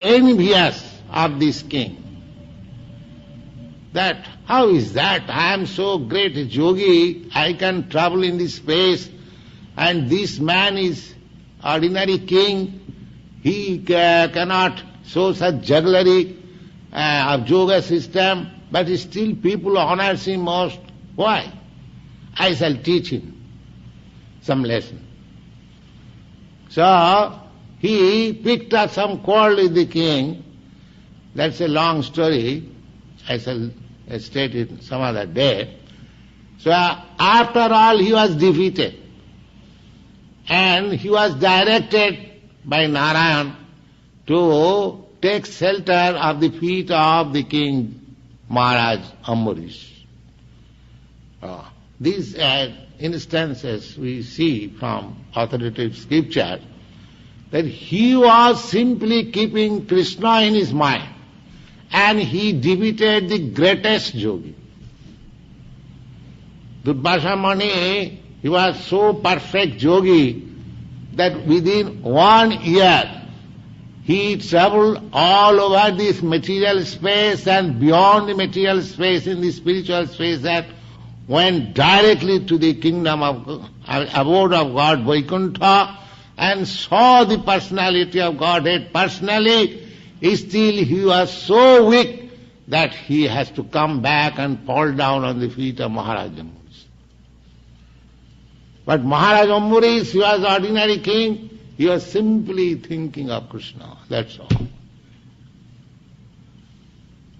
envious of this king. That, how is that? I am so great a yogi, I can travel in this space, and this man is ordinary king, he ca- cannot show such jugglery uh, of yoga system, but still people honors him most. Why? I shall teach him some lesson. So, he picked up some quarrel with the king. That's a long story. I shall state it some other day. So, after all, he was defeated. And he was directed by Narayan to take shelter of the feet of the king Maharaj Ambarish. Uh, these uh, instances we see from authoritative scripture that he was simply keeping Krishna in his mind and he defeated the greatest yogi. Durvasa Mani, he was so perfect yogi that within one year he traveled all over this material space and beyond the material space in the spiritual space that went directly to the kingdom of uh, abode of God Vaikuntha and saw the personality of Godhead personally. Still he was so weak that he has to come back and fall down on the feet of Maharaj. But Maharaj Amburis, he was ordinary king, he was simply thinking of Krishna, that's all.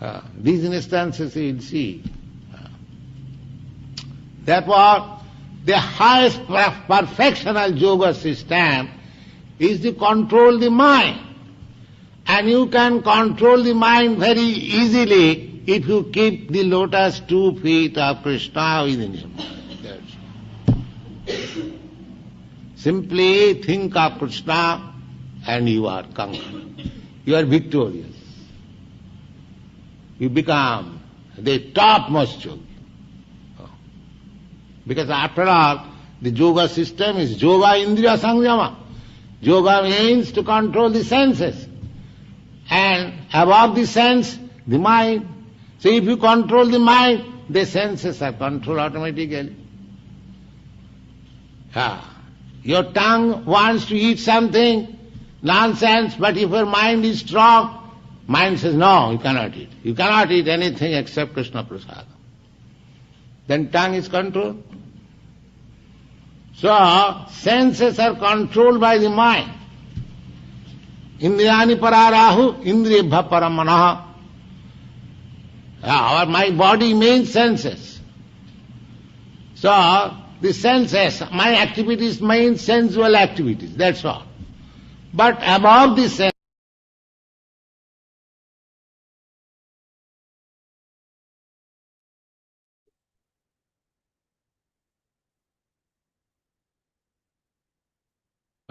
Uh, these instances you will see. Uh, therefore, the highest perfectional yoga system is to control the mind. And you can control the mind very easily if you keep the lotus two feet of Krishna within your mind. Simply think of Krishna and you are conquered. You are victorious. You become the topmost yogi. Because after all, the yoga system is yoga indriya samyama. Yoga means to control the senses. And above the sense, the mind. So if you control the mind, the senses are controlled automatically. Your tongue wants to eat something, nonsense, but if your mind is strong, mind says, no, you cannot eat. You cannot eat anything except Krishna Prasada. Then tongue is controlled. So, senses are controlled by the mind. Indriyani pararahu, indriyabha paramanaha. Our, my body means senses. So, the senses, my activities mean sensual activities, that's all. But above the sense,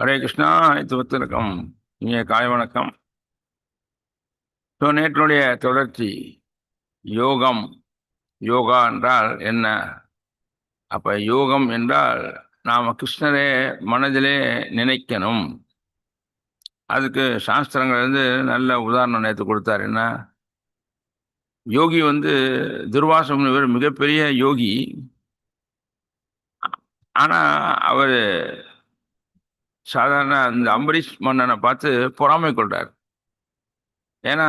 Hare Krishna அனைத்து பக்தருக்கும் இனிய காலை வணக்கம். So நேற்றுடைய தொடர்ச்சி யோகம். யோகா என்றால் என்ன? அப்போ யோகம் என்றால் நாம் கிருஷ்ணரே மனதிலே நினைக்கணும். அதுக்கு சாஸ்திரங்கள் வந்து நல்ல உதாரணம் நேற்று கொடுத்தார். என்ன? யோகி வந்து துர்வாசம் இவர் மிகப்பெரிய யோகி. ஆனால் அவர் சாதாரண அந்த அம்பரீஷ் மன்னனை பார்த்து பொறாமை கொள்கிறார் ஏன்னா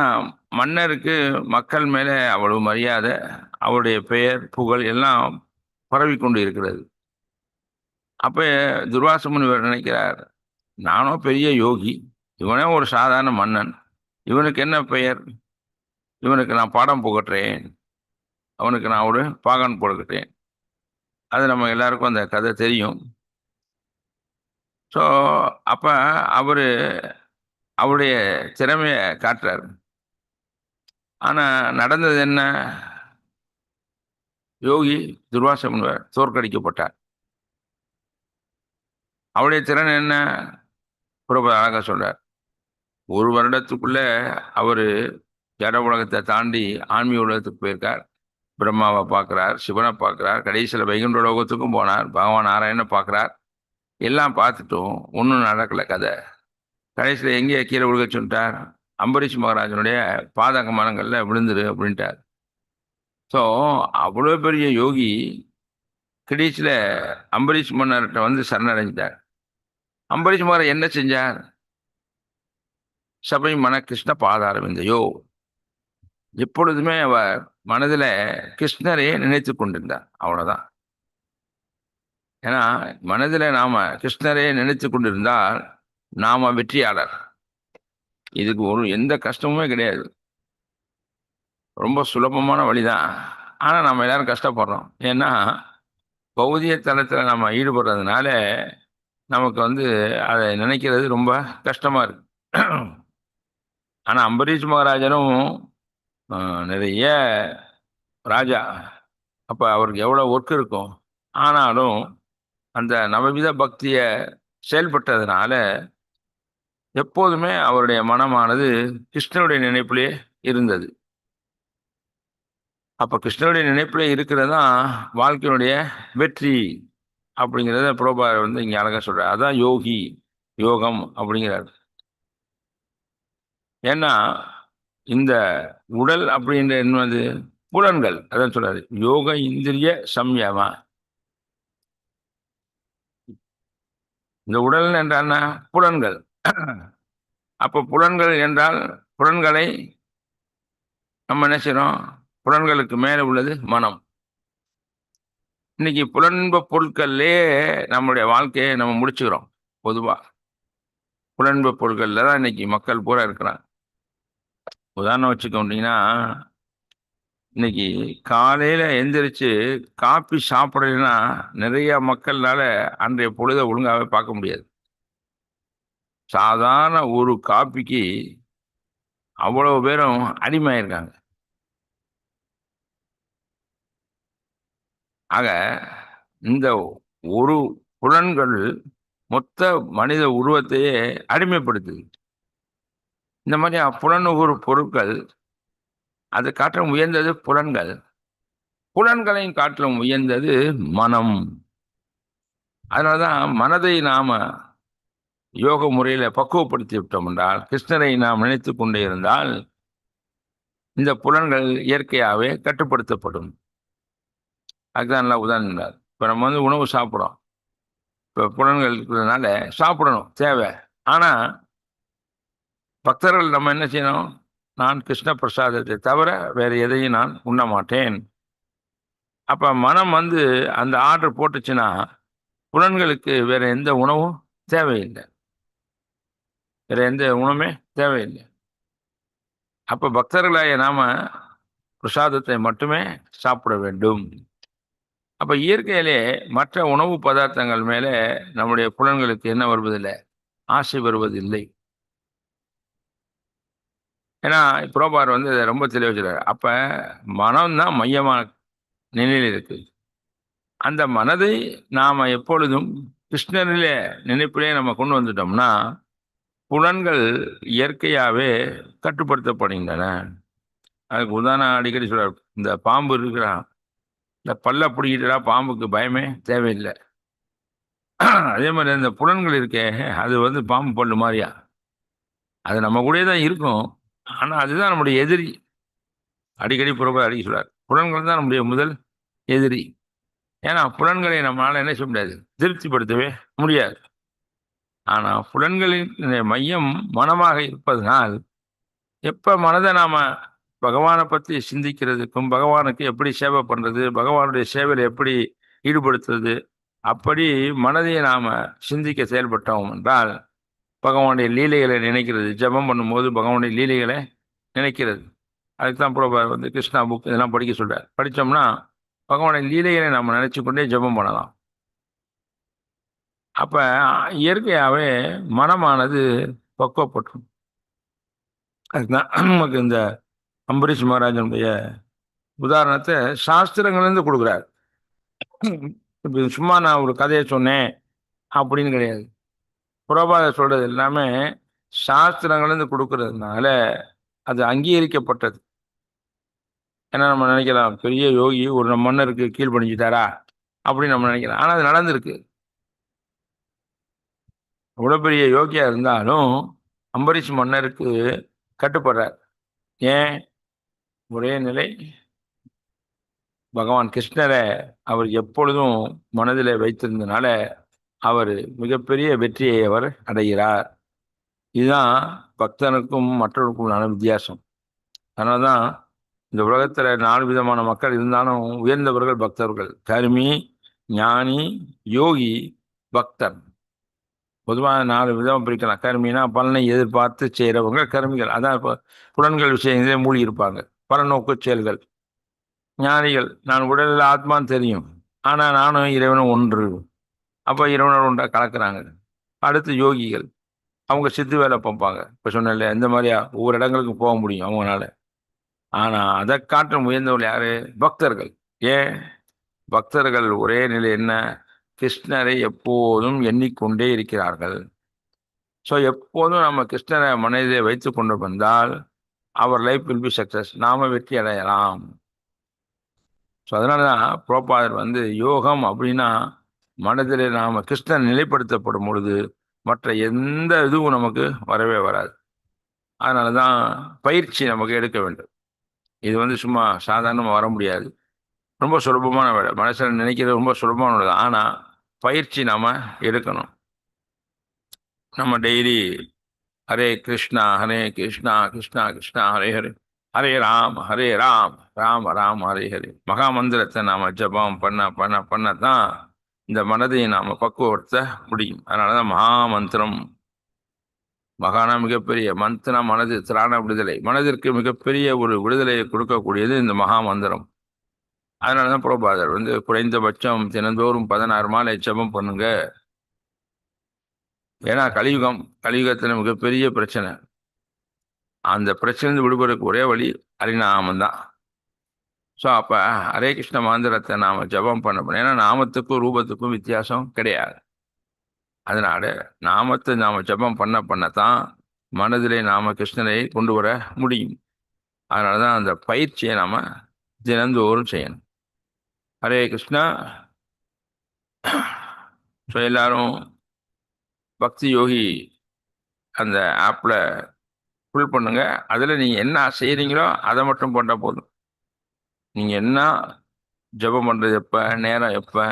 மன்னருக்கு மக்கள் மேலே அவ்வளவு மரியாதை அவருடைய பெயர் புகழ் எல்லாம் பரவி கொண்டு இருக்கிறது. அப்போ துர்வாச முனிவர் நினைக்கிறார்? நானும் பெரிய யோகி இவனே ஒரு சாதாரண மன்னன் இவனுக்கு என்ன பெயர்? இவனுக்கு நான் பாடம் புகட்டுறேன் அவனுக்கு நான் ஒரு பாகன் போடுகிறேன் அது நம்ம எல்லாருக்கும் அந்த கதை தெரியும். ஸோ அப்போ அவர் அவருடைய திறமையை காட்டுறார். ஆனால் நடந்தது என்ன? யோகி துர்வாசம் தோற்கடிக்கப்பட்டார். அவருடைய திறன் என்ன? புறப்பட அழகாக சொல்றார். ஒரு வருடத்துக்குள்ளே அவர் ஜட உலகத்தை தாண்டி ஆன்மீக உலகத்துக்கு போயிருக்கார். பிரம்மாவை பார்க்குறார் சிவனை பார்க்குறார் கடைசியில் வைகுண்ட லோகத்துக்கும் போனார். பகவான் நாராயணனை பார்க்குறார். எல்லாம் பார்த்துட்டும் ஒன்றும் நடக்கலை கதை. கடைசியில் எங்கேயே கீழே விழுக சொல்லிட்டார். அம்பரீஷ் மகாராஜனுடைய பாதக மனங்களில் விழுந்துரு அப்படின்ட்டார். ஸோ அவ்வளோ பெரிய யோகி கடைசியில் அம்பரீஷ் மன்னர்கிட்ட வந்து சரணடைஞ்சிட்டார். அம்பரீஷ் மகாராஜ் என்ன செஞ்சார்? சபை மன கிருஷ்ண பாதாரவிந்தையோ எப்பொழுதுமே அவர் மனதில் கிருஷ்ணரையே நினைத்து கொண்டிருந்தார். அவ்வளோதான் ஏன்னா மனதில் நாம் கிருஷ்ணரே நினைத்து கொண்டிருந்தால் நாம் வெற்றியாளர். இதுக்கு ஒரு எந்த கஷ்டமுமே கிடையாது. ரொம்ப சுலபமான வழிதான். ஆனால் நம்ம எல்லாரும் கஷ்டப்படுறோம். ஏன்னா பௌதிய தளத்தில் நம்ம ஈடுபடுறதுனால நமக்கு வந்து அதை நினைக்கிறது ரொம்ப கஷ்டமாக இருக்கு. ஆனால் அம்பரீஷ் மகாராஜனும் நிறைய ராஜா. அப்போ அவருக்கு எவ்வளோ ஒர்க் இருக்கும்? ஆனாலும் அந்த நவவித பக்தியை செயல்பட்டதுனால எப்போதுமே அவருடைய மனமானது கிருஷ்ணனுடைய நினைப்பிலே இருந்தது. அப்போ கிருஷ்ணனுடைய நினைப்பிலே இருக்கிறது தான் வாழ்க்கையினுடைய வெற்றி அப்படிங்கிறத புரோபார் வந்து இங்கே அழகாக சொல்கிறார் அதுதான் யோகி யோகம் அப்படிங்கிறார். ஏன்னா இந்த உடல் அப்படின்ற என்னது? புலன்கள் அதான் சொல்கிறார் யோக இந்திரிய சம்யமா. இந்த உடல் என்றால் என்ன புலன்கள். அப்போ புலன்கள் என்றால் புலன்களை நம்ம என்ன புலன்களுக்கு மேலே உள்ளது மனம். இன்னைக்கு புலன்ப பொருட்கள்லே நம்மளுடைய வாழ்க்கையை நம்ம முடிச்சுக்கிறோம் பொதுவாக புலன்ப பொருட்களில் தான் இன்னைக்கு மக்கள் பூரா இருக்கிறாங்க. உதாரணம் வச்சுக்கோண்டிங்கன்னா இன்னைக்கு காலையில் எந்திரிச்சு காப்பி சாப்பிடலைன்னா நிறைய மக்கள்னால அன்றைய பொழுதை ஒழுங்காகவே பார்க்க முடியாது. சாதாரண ஒரு காப்பிக்கு அவ்வளவு பேரும் அடிமையாயிருக்காங்க. ஆக இந்த ஒரு புலன்கள் மொத்த மனித உருவத்தையே அடிமைப்படுத்துது. இந்த மாதிரி புலனுகுறு பொருட்கள் அது காட்டிலும் உயர்ந்தது புலன்கள். புலன்களையும் காட்டிலும் உயர்ந்தது மனம். அதனாலதான் மனதை நாம் யோக முறையில் பக்குவப்படுத்தி விட்டோம் என்றால் கிருஷ்ணரை நாம் நினைத்து கொண்டே இருந்தால் இந்த புலன்கள் இயற்கையாகவே கட்டுப்படுத்தப்படும். அதுதான் நல்லா உதாரணம் இப்போ நம்ம வந்து உணவு சாப்பிட்றோம். இப்போ புலன்கள் இருக்கிறதுனால சாப்பிடணும் தேவை. ஆனால் பக்தர்கள் நம்ம என்ன செய்யணும்? நான் கிருஷ்ண பிரசாதத்தை தவிர வேறு எதையும் நான் உண்ண மாட்டேன். அப்போ மனம் வந்து அந்த ஆர்டர் போட்டுச்சுன்னா புலன்களுக்கு வேறு எந்த உணவும் தேவையில்லை. வேறு எந்த உணவுமே தேவையில்லை. அப்போ பக்தர்களாய நாம் பிரசாதத்தை மட்டுமே சாப்பிட வேண்டும். அப்போ இயற்கையிலே மற்ற உணவு பதார்த்தங்கள் மேலே நம்முடைய புலன்களுக்கு என்ன வருவதில்லை? ஆசை வருவதில்லை. ஏன்னா புரோபார் வந்து அதை ரொம்ப தெளிவாக சொல்றாரு. அப்போ மனம்தான் மையமான நிலையில் இருக்குது அந்த மனதை நாம் எப்பொழுதும் கிருஷ்ணனிலே நினைப்பிலே நம்ம கொண்டு வந்துட்டோம்னா புலன்கள் இயற்கையாகவே கட்டுப்படுத்தப்படுகின்றன. அதுக்கு உதாரணம் அடிக்கடி சொல்கிறார் இந்த பாம்பு இருக்கிறான். இந்த பல்ல பிடிக்கிட்டா பாம்புக்கு பயமே தேவையில்லை. அதே மாதிரி அந்த புலன்கள் இருக்கே அது வந்து பாம்பு பல்லு மாதிரியா அது நம்ம கூடயே தான் இருக்கும். ஆனால் அதுதான் நம்முடைய எதிரி. அடிக்கடி புறப்பட அடிக்க சொல்றார். புலன்கள் தான் நம்முடைய முதல் எதிரி. ஏன்னா புலன்களை நம்மளால் என்ன செய்ய முடியாது? திருப்திப்படுத்தவே முடியாது. ஆனால் புலன்களின் மையம் மனமாக இருப்பதனால் எப்போ மனதை நாம் பகவானை பற்றி சிந்திக்கிறதுக்கும் பகவானுக்கு எப்படி சேவை பண்ணுறது பகவானுடைய சேவையில் எப்படி ஈடுபடுத்துறது அப்படி மனதை நாம் சிந்திக்க செயல்பட்டோம் என்றால் பகவானுடைய லீலைகளை நினைக்கிறது. ஜெபம் பண்ணும்போது பகவானுடைய லீலைகளை நினைக்கிறது. அதுக்கு தான் புரோபா வந்து கிருஷ்ணா புக் இதெல்லாம் படிக்க சொல்கிறார் படித்தோம்னா பகவானுடைய லீலைகளை நம்ம நினச்சி கொண்டே ஜெபம் பண்ணலாம். அப்போ இயற்கையாகவே மனமானது பக்குவப்பட்டுரும். அதுதான் நமக்கு இந்த அம்பரீஷ் மகாராஜனுடைய உதாரணத்தை சாஸ்திரங்கள்லேருந்து கொடுக்குறாரு. இப்போ சும்மா நான் ஒரு கதையை சொன்னேன். அப்படின்னு கிடையாது. புரோபாத சொல்றது எல்லாமே சாஸ்திரங்கள்லேருந்து கொடுக்கறதுனால அது அங்கீகரிக்கப்பட்டது. ஏன்னா நம்ம நினைக்கலாம் பெரிய யோகி ஒரு மன்னருக்கு கீழ் கீழ்ப்படிஞ்சிட்டாரா அப்படின்னு நம்ம நினைக்கலாம். ஆனால் அது நடந்திருக்கு. அவ்வளோ பெரிய யோகியா இருந்தாலும் அம்பரீஷ் மன்னருக்கு கட்டுப்படுறார். ஏன்? ஒரே நிலை பகவான் கிருஷ்ணரை அவர் எப்பொழுதும் மனதில் வைத்திருந்தனால அவர் மிகப்பெரிய வெற்றியை அவர் அடைகிறார். இதுதான் பக்தனுக்கும் மற்றவர்களுக்குமான வித்தியாசம். அதனால தான் இந்த உலகத்தில் நாலு விதமான மக்கள் இருந்தாலும் உயர்ந்தவர்கள் பக்தர்கள். கருமி ஞானி யோகி பக்தன் பொதுவாக நாலு விதமாக பிரிக்கலாம். கருமினா பலனை எதிர்பார்த்து செய்கிறவங்க கருமிகள். அதான் இப்போ புலன்கள் விஷயங்களே மூழ்கி இருப்பாங்க. பலநோக்கு செயல்கள். ஞானிகள் நான் உடலில் ஆத்மான்னு தெரியும். ஆனால் நானும் இறைவனும் ஒன்று. அப்போ இறைவனோட ஒன்றா கலக்கிறாங்க. அடுத்து யோகிகள். அவங்க சித்து வேலை பார்ப்பாங்க. இப்போ சொன்னேன்ல இந்த மாதிரியா ஒவ்வொரு இடங்களுக்கு போக முடியும் அவங்களால. ஆனால் அதை காட்ட முயன்றவர்கள் யார்? பக்தர்கள். ஏன்? பக்தர்கள் ஒரே நிலை என்ன? கிருஷ்ணரை எப்போதும் எண்ணிக்கொண்டே இருக்கிறார்கள். ஸோ எப்போதும் நம்ம கிருஷ்ணரை மனதிலே வைத்து கொண்டு வந்தால் அவர் லைஃப் வில் பி சக்சஸ் நாம வெற்றி அடையலாம். ஸோ அதனால தான் புரோபாதர் வந்து யோகம் அப்படின்னா மனதில் நாம் கிருஷ்ணன் நிலைப்படுத்தப்படும் பொழுது மற்ற எந்த இதுவும் நமக்கு வரவே வராது. அதனால தான் பயிற்சி நமக்கு எடுக்க வேண்டும். இது வந்து சும்மா சாதாரணமாக வர முடியாது. ரொம்ப சுலபமான வேலை. மனசில் நினைக்கிறது ரொம்ப சுலபமான வேலை ஆனால் பயிற்சி நாம் எடுக்கணும். நம்ம டெய்லி ஹரே கிருஷ்ணா ஹரே கிருஷ்ணா கிருஷ்ணா கிருஷ்ணா ஹரே ஹரே. ஹரே ராம் ஹரே ராம். ராம் ராம் ஹரே ஹரே. மகாமந்திரத்தை நாம் ஜபம் பண்ண பண்ண பண்ண தான் இந்த மனதை நாம் பக்குவப்படுத்த முடியும். அதனால தான் மகாமந்திரம். மகானா மிகப்பெரிய மந்திர மனது திராண விடுதலை. மனதிற்கு மிகப்பெரிய ஒரு விடுதலையை கொடுக்கக்கூடியது இந்த மகாமந்திரம். அதனால தான் புரோபாதர் வந்து குறைந்தபட்சம் தினந்தோறும் பதினாறு மாலை ஜபம் பண்ணுங்க. ஏன்னா கலியுகம் கலியுகத்தில் மிகப்பெரிய பிரச்சனை. அந்த பிரச்சனை விடுபடுறதுக்கு ஒரே வழி ஹரிநாமம் தான். ஸோ அப்போ ஹரே கிருஷ்ண மாந்திரத்தை நாம் ஜபம் பண்ண போனோம் ஏன்னா நாமத்துக்கும் ரூபத்துக்கும் வித்தியாசம் கிடையாது. அதனால் நாமத்தை நாம் ஜபம் பண்ண பண்ணத்தான் மனதிலே நாம் கிருஷ்ணரை கொண்டு வர முடியும். அதனால தான் அந்த பயிற்சியை நாம் தினந்தோறும் செய்யணும். ஹரே கிருஷ்ணா. ஸோ எல்லாரும் பக்தி யோகி அந்த ஆப்பில் ஃபுல் பண்ணுங்கள் அதில் நீங்கள் என்ன செய்கிறீங்களோ அதை மட்டும் பண்ணால் போதும். நீங்கள் என்ன ஜபம் பண்ணுறது எப்போ நேரம் எப்போ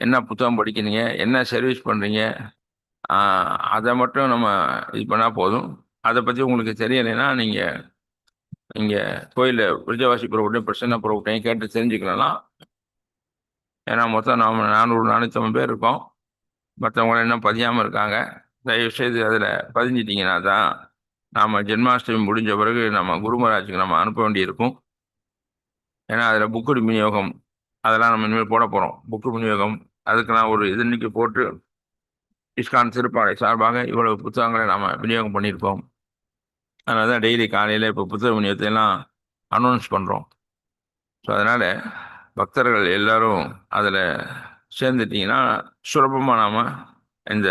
என்ன புத்தகம் படிக்கிறீங்க என்ன சர்வீஸ் பண்ணுறீங்க அதை மட்டும் நம்ம இது பண்ணால் போதும். அதை பற்றி உங்களுக்கு தெரியலைன்னா நீங்கள் நீங்கள் கோயிலில் விருஜவாசி புறப்பட்டையும் பிரசன்ன புறப்பட்டையும் கேட்டு தெரிஞ்சுக்கலாம் ஏன்னா மொத்தம் நாம் நானூறு நானூற்றம்பது பேர் இருக்கோம். மற்றவங்க இன்னும் பதியாமல் இருக்காங்க. தயவு செய்து அதில் பதிஞ்சிட்டிங்கன்னா தான் நாம் ஜென்மாஷ்டமி முடிஞ்ச பிறகு நம்ம குருமராஜுக்கு நம்ம அனுப்ப வேண்டியிருக்கும். ஏன்னா அதில் புக்கு விநியோகம். அதெல்லாம் நம்ம இனிமேல் போட போகிறோம் புக்கு விநியோகம் அதுக்கெல்லாம் ஒரு இது இன்னைக்கு போட்டு இஸ்கான் சிறுப்பாடை சார்பாக இவ்வளவு புத்தகங்களை நாம் விநியோகம் பண்ணியிருக்கோம். அதனால தான் டெய்லி காலையில் இப்போ புத்தக விநியோகத்தை எல்லாம் அனௌன்ஸ் பண்ணுறோம் ஸோ அதனால் பக்தர்கள் எல்லோரும் அதில் சேர்ந்துட்டிங்கன்னா சுலபமாக நாம் இந்த